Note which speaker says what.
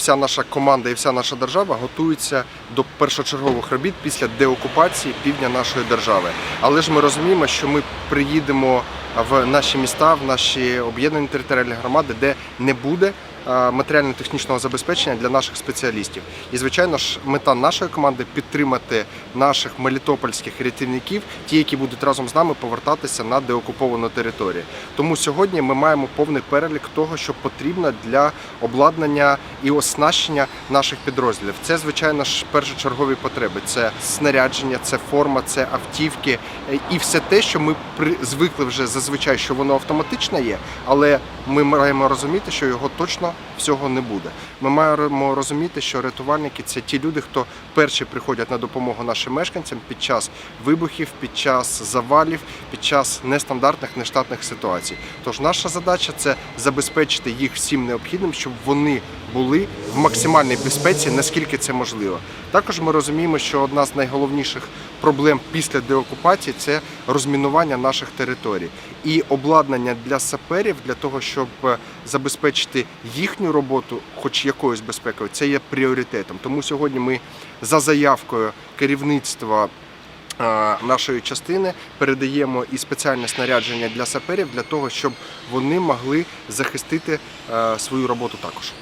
Speaker 1: вся наша команда і вся наша держава готується до першочергових робіт після деокупації півдня нашої держави. Але ж ми розуміємо, що ми приїдемо в наші міста, в наші об'єднані територіальні громади, де не буде матеріально-технічного забезпечення для наших спеціалістів. І звичайно ж, мета нашої команди підтримати наших мелітопольських рятівників, ті, які будуть разом з нами повертатися на деокуповану територію. Тому сьогодні ми маємо повний перелік того, що потрібно для обладнання і оснащення наших підрозділів. Це звичайно ж першочергові потреби. Це снарядження, це форма, це автівки е, і все те, що ми звикли вже зазвичай, що воно автоматично є, але ми маємо розуміти, що його точно всього не буде. Ми маємо розуміти, що рятувальники це ті люди, хто перші приходять на допомогу нашим мешканцям під час вибухів, під час завалів, під час нестандартних нештатних ситуацій. Тож наша задача це забезпечити їх всім необхідним, щоб вони були в максимальній безпеці, наскільки це можливо. Також ми розуміємо, що одна з найголовніших проблем після деокупації це розмінування наших територій і обладнання для саперів для того, щоб е, забезпечити їхню роботу, хоч якоюсь безпекою, це є пріоритетом. Тому сьогодні ми за заявкою керівництва. е, Нашої частини передаємо і спеціальне снарядження для саперів для того, щоб вони могли захистити е, свою роботу також.